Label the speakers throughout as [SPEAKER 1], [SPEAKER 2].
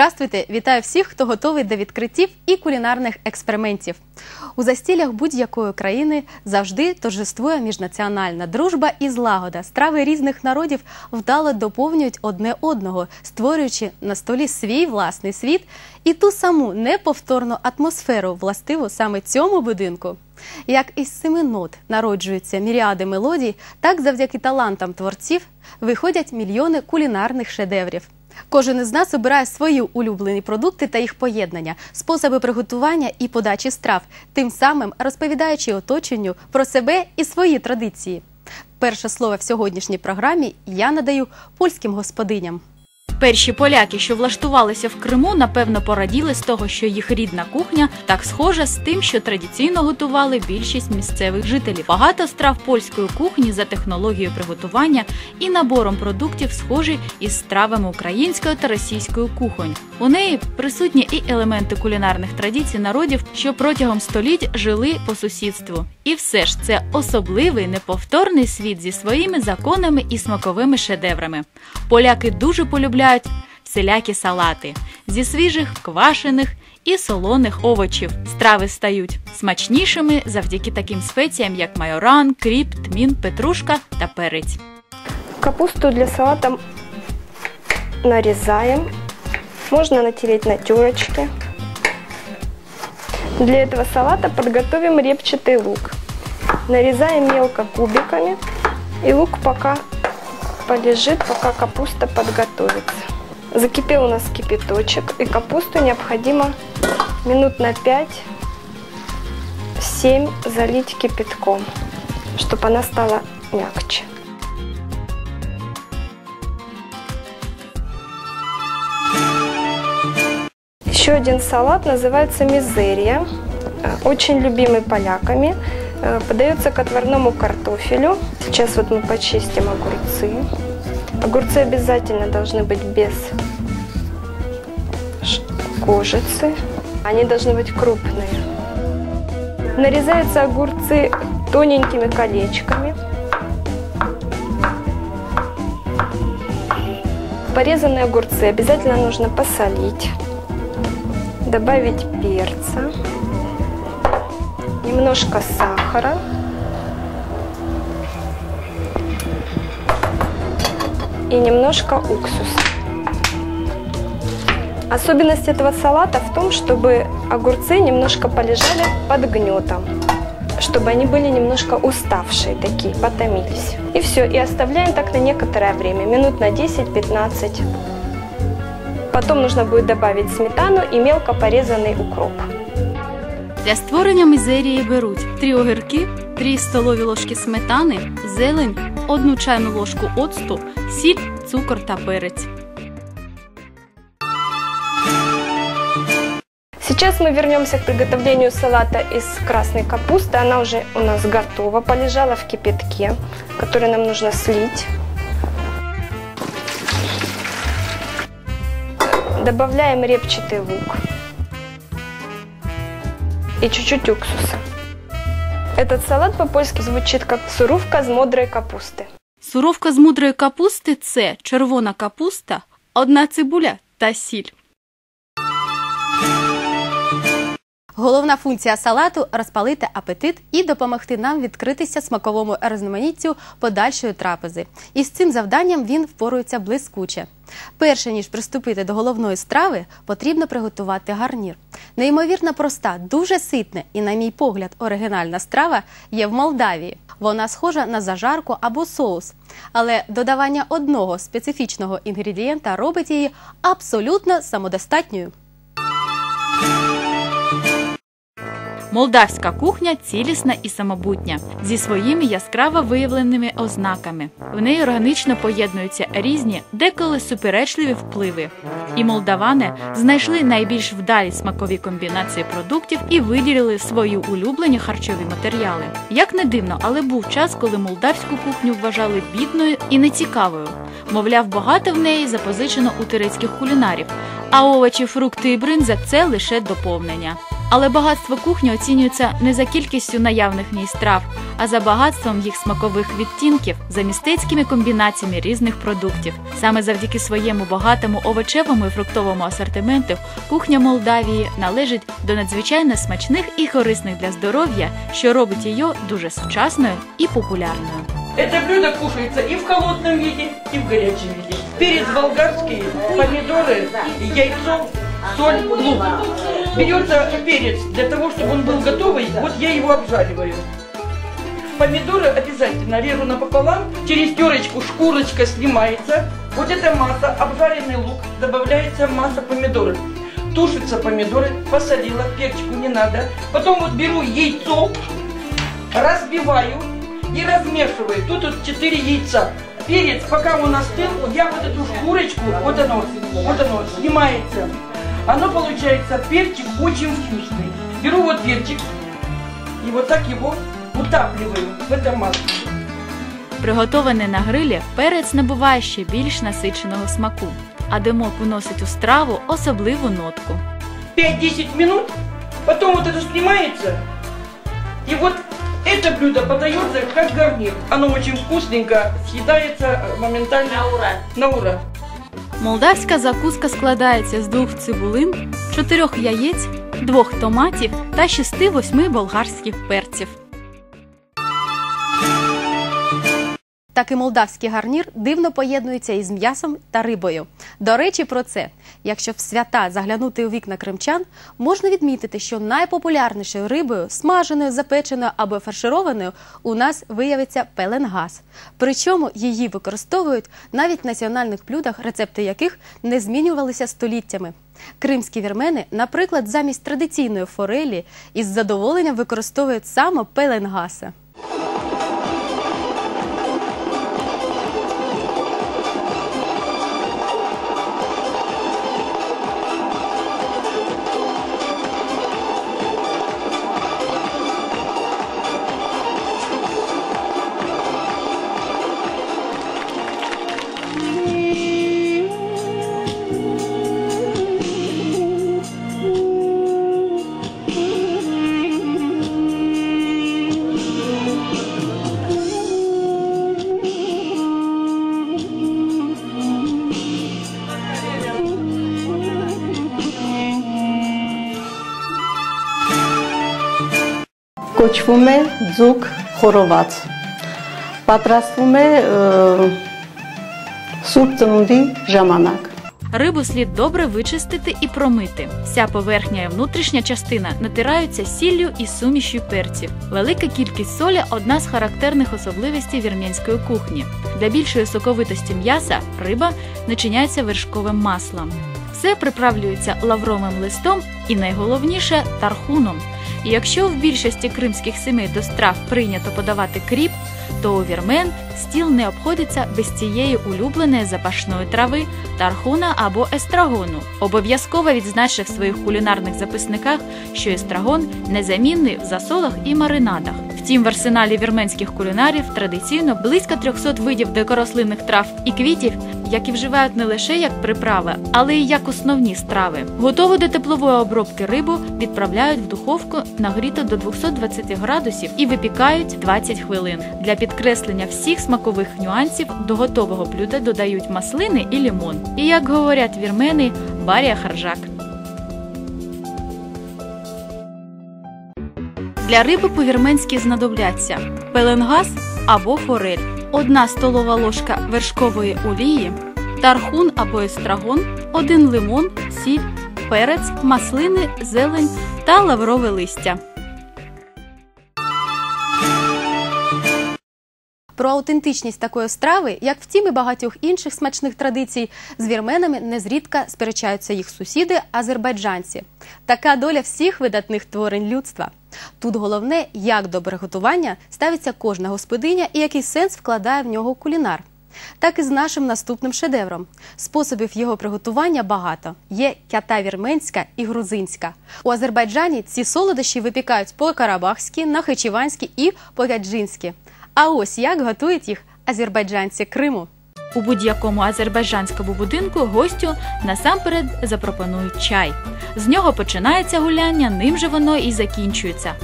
[SPEAKER 1] Здравствуйте! Вітаю всіх, хто готовий до відкриттів і кулінарних експериментів. У застілях будь-якої країни завжди торжествує міжнаціональна дружба і злагода. Страви різних народів вдало доповнюють одне одного, створюючи на столі свій власний світ і ту саму неповторну атмосферу, властиву саме цьому будинку. Як із семи нот народжуються міріади мелодій, так завдяки талантам творців виходять мільйони кулінарних шедеврів. Кожен із нас обирає свої улюблені продукти та їх поєднання, способи приготування і подачі страв, тим самим розповідаючи оточенню про себе і свої традиції. Перше слово в сьогоднішній програмі я надаю польським господиням.
[SPEAKER 2] Перші поляки, що влаштувалися в Криму, напевно пораділи з того, що їх рідна кухня так схожа з тим, що традиційно готували більшість місцевих жителів. Багато страв польської кухні за технологією приготування і набором продуктів схожі із стравами української та російської кухонь. У неї присутні і елементи кулінарних традицій народів, що протягом століть жили по сусідству. І все ж це особливий неповторний світ зі своїми законами і смаковими шедеврами. Поляки дуже полюбляють всілякі салати зі свіжих, квашених і солоних овочів. Страви стають смачнішими завдяки таким спеціям, як майоран, кріп, тмін, петрушка та перець.
[SPEAKER 3] Капусту для салата нарезаем. Можно натереть на терочке. Для этого салата подготовим репчатый лук. Нарезаем мелко кубиками. И лук пока полежит, пока капуста подготовится. Закипел у нас кипяточек. И капусту необходимо минут на 5-7 залить кипятком, чтобы она стала мягче. Еще один салат называется мизерия. Э, Очень любимый поляками. Э, Подается к отварному картофелю. Сейчас вот мы почистим огурцы. Огурцы обязательно должны быть без кожицы. Они должны быть крупные. Нарезаются огурцы тоненькими колечками. Порезанные огурцы обязательно нужно посолить добавить перца, немножко сахара, и немножко уксуса. Особенность этого салата в том, чтобы огурцы немножко полежали под гнетом, чтобы они были немножко уставшие такие, потомились. И все, и оставляем так на некоторое время, минут на 10-15. Потом нужно будет добавить сметану и мелко порезанный укроп.
[SPEAKER 2] Для створення мізерії беруть 3 огірки, 3 столові ложки сметани, зелень, 1 чайну ложку оцту, сіль, цукор та перець.
[SPEAKER 3] Сейчас мы вернемся к приготовлению салата из красной капусты. Она уже у нас готова, полежала в кипятке, который нам нужно слить. Добавляем репчатый лук и чуть-чуть уксуса. Этот салат по-польски звучит как сурувка з модрої капусти.
[SPEAKER 2] Суровка з мудрої капусти це червона капуста, одна цибуля та сіль.
[SPEAKER 1] Головна функція салату розпалити апетит і допомогти нам відкритися смаковому різноманіттю подальшої трапези. І з цим завданням він впорується блискуче. Перше ніж приступити до головної страви, потрібно приготувати гарнір. Неймовірно проста, дуже ситна і, на мій погляд, оригінальна страва є в Молдавії. Вона схожа на зажарку або соус, але додавання одного специфічного інгредієнта робить її абсолютно самодостатньою.
[SPEAKER 2] Молдавська кухня цілісна і самобутня зі своїми яскраво виявленими ознаками. В неї органічно поєднуються різні, деколи суперечливі впливи. І молдавани знайшли найбільш вдалі смакові комбінації продуктів і виділили свої улюблені харчові матеріали. Як не дивно, але був час, коли молдавську кухню вважали бідною і нецікавою. Мовляв, багато в неї запозичено у турецьких кулінарів, а овочі, фрукти і бринза це лише доповнення. Але багатство кухні оцінюється не за кількістю наявних в ній страв, а за багатством їх смакових відтінків, за містецькими комбінаціями різних продуктів. Саме завдяки своєму багатому овочевому і фруктовому асортименту кухня Молдавії належить до надзвичайно смачних і корисних для здоров'я, що робить її дуже сучасною і популярною.
[SPEAKER 4] Это блюдо кушается и в холодном виде, и в горячем виде. Перец болгарский, помидоры, яйцо, соль, лук. Берется перец для того, чтобы он был готовый, вот я его обжариваю. Помидоры обязательно режу напополам, через терочку шкурочка снимается. Вот эта масса, обжаренный лук, добавляется масса помидоров. Тушатся помидоры, посолила, перчику не надо. Потом вот беру яйцо, разбиваю и размешиваю. Тут вот 4 яйца. Перец, пока он остыл, я вот эту шкурочку, вот оно, вот оно, снимается. Оно получается перчик очень вкусный. Беру вот перчик и вот так его утапливаю в этом масле.
[SPEAKER 2] Приготований на грилі, перець набуває ще більш насиченого смаку, а димок вносить у страву особливу нотку.
[SPEAKER 4] 5-10 минут, потом вот это снимается, и вот это блюдо подается как гарнир. Оно очень вкусненько, съедается э, моментально на ура. На ура.
[SPEAKER 2] Молдавська закуска складається з двох цибулин, чотирьох яєць, двох томатів та шести-восьми болгарських перців.
[SPEAKER 1] Так і молдавський гарнір дивно поєднується із м'ясом та рибою. До речі, про це, якщо в свята заглянути у вікна кримчан, можна відмітити, що найпопулярнішою рибою, смаженою, запеченою або фаршированою, у нас виявиться пеленгаз. Причому її використовують навіть в національних блюдах, рецепти яких не змінювалися століттями. Кримські вірмени, наприклад, замість традиційної форелі із задоволенням використовують саме пеленгаса.
[SPEAKER 5] Կոչվում է ձուկ խորոված։ Պատրաստվում է ը, սուրբ ծնունդի ժամանակ։
[SPEAKER 2] Рибу слід добре вичистити і промити. Вся поверхня і внутрішня частина натираються сіллю і сумішю перців. Велика кількість солі одна з характерних особливостей вірменської кухні. Для більшої соковитості м'яса риба начиняється вершковим маслом. Все приправлюється лавровим листом і найголовніше тархуном. І якщо в більшості кримських сімей до страв прийнято подавати кріп, то у вірмен стіл не обходиться без цієї улюбленої запашної трави, тархуна або естрагону. Обов'язково відзначив в своїх кулінарних записниках, що естрагон незамінний в засолах і маринадах. Втім, в арсеналі вірменських кулінарів традиційно близько 300 видів дикорослинних трав і квітів, які вживають не лише як приправи, але й як основні страви. Готову до теплової обробки рибу відправляють в духовку нагріто до 220 градусів і випікають 20 хвилин. Для підкреслення всіх смакових нюансів до готового блюда додають маслини і лимон. І як говорять вірмени, барія харжак. Для риби по-вірменськи знадобляться пеленгаз або форель, одна столова ложка вершкової олії, тархун або естрагон, один лимон, сіль, перець, маслини, зелень та лаврове листя.
[SPEAKER 1] Про аутентичність такої страви, як втім і багатьох інших смачних традицій, з вірменами незрідка сперечаються їх сусіди азербайджанці. Така доля всіх видатних творень людства. Тут головне, як до приготування ставиться кожна господиня і який сенс вкладає в нього кулінар. Так і з нашим наступним шедевром. Способів його приготування багато. Є кята вірменська і грузинська. У Азербайджані ці солодощі випікають по-карабахськи, нахичеванськи і по-гаджинськи. А ось як готують їх азербайджанці Криму.
[SPEAKER 2] У будь-якому азербайджанському будинку гостю насамперед запропонують чай. З нього починається гуляння, ним же воно і закінчується.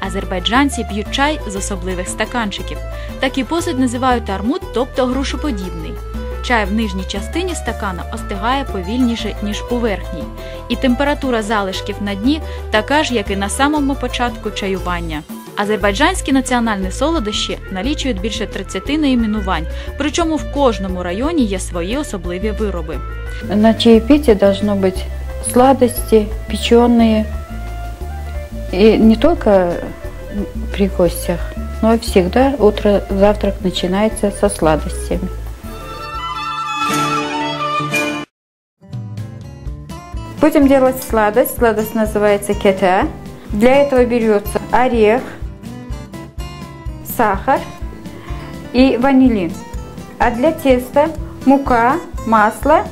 [SPEAKER 2] Азербайджанці п'ють чай з особливих стаканчиків. Такий посуд називають армут, тобто грушоподібний. Чай в нижній частині стакана остигає повільніше, ніж у верхній, і температура залишків на дні така ж, як і на самому початку чаювання. Азербайджанські національні солодощі налічують більше 30 найменувань, причому в кожному районі є свої особливі вироби.
[SPEAKER 6] На чаепитии должно быть сладости, печеные. И не только при гостях, но и всегда утро, завтрак начинается со сладостями. Будем делать сладость. Сладость называется кета. Для этого берется орех, сахар и ванилин. А для теста мука, масло,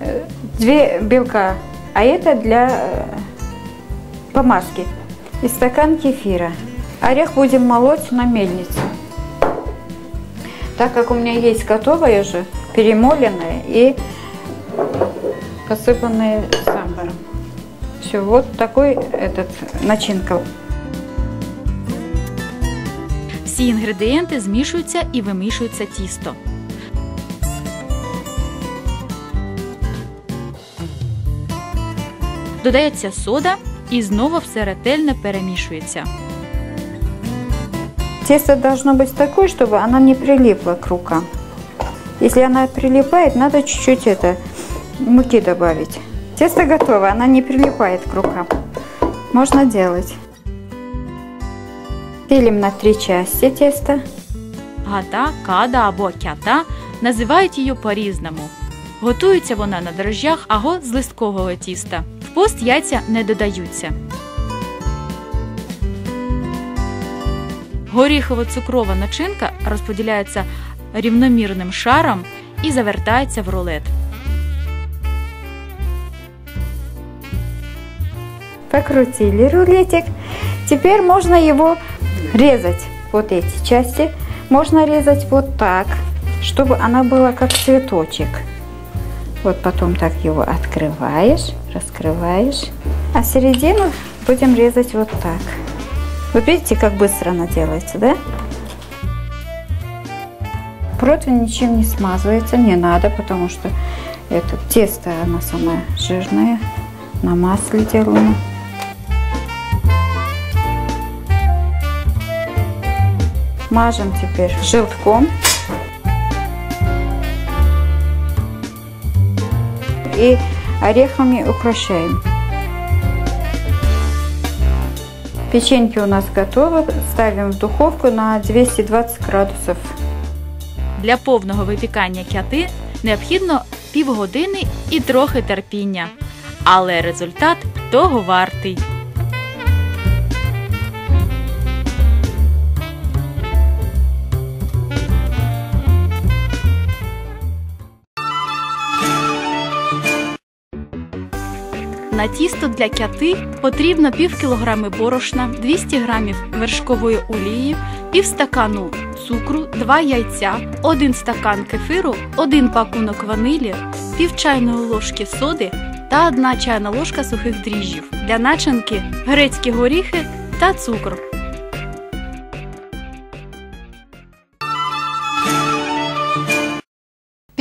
[SPEAKER 6] э, две белка. А это для э, помазки. И стакан кефира. Орех будем молоть на мельнице. Так как у меня есть готовое же, перемоленное и посыпанное самбаром. Все, вот такой этот начинка.
[SPEAKER 2] Всі інгредієнти змішуються і вимішується тісто. Додається сода і знову все ретельно перемішується.
[SPEAKER 6] Тесто должно быть такое, чтобы оно не прилипло к рукам. Если она прилипает, надо чуть-чуть это муки добавить. Тесто готово, она не прилипает к рукам. Можно делать. Делим на три части тесто.
[SPEAKER 2] Гата, када або кята називають її по-різному. Готується вона на дрожжах або з листкового тіста. В пост яйця не додаються. Горіхово-цукрова начинка розподіляється рівномірним шаром і завертається в рулет.
[SPEAKER 6] Покрутили рулетик. Теперь можно его резать. Вот эти части. Можно резать вот так, чтобы она была как цветочек. Вот потом так его открываешь, раскрываешь. А середину будем резать вот так. Вот видите, как быстро она делается, да? Противень ничем не смазывается, не надо, потому что это тесто, оно самое жирное, на масле делано. Мажем теперь желтком. И орехами украшаем. Печеньки у нас готовы. Ставим в духовку на 220 градусов.
[SPEAKER 2] Для повного випікання кяти необхідно півгодини і трохи терпіння. Але результат того вартий. На тісто для кяти потрібно пів кілограми борошна, 200 грамів вершкової олії, пів стакану цукру, 2 яйця, 1 стакан кефиру, 1 пакунок ванилі, пів чайної ложки соди та 1 чайна ложка сухих дріжджів. Для начинки грецькі горіхи та цукор.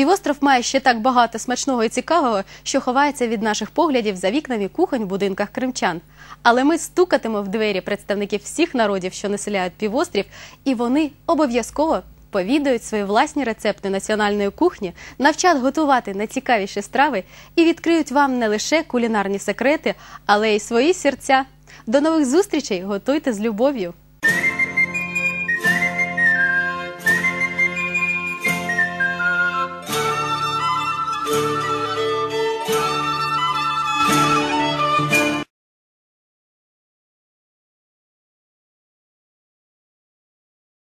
[SPEAKER 1] Півостров має ще так багато смачного і цікавого, що ховається від наших поглядів за вікнами кухонь в будинках кримчан. Але ми стукатимо в двері представників всіх народів, що населяють півострів, і вони обов'язково повідають свої власні рецепти національної кухні, навчать готувати найцікавіші страви і відкриють вам не лише кулінарні секрети, але й свої серця. До нових зустрічей! Готуйте з любов'ю!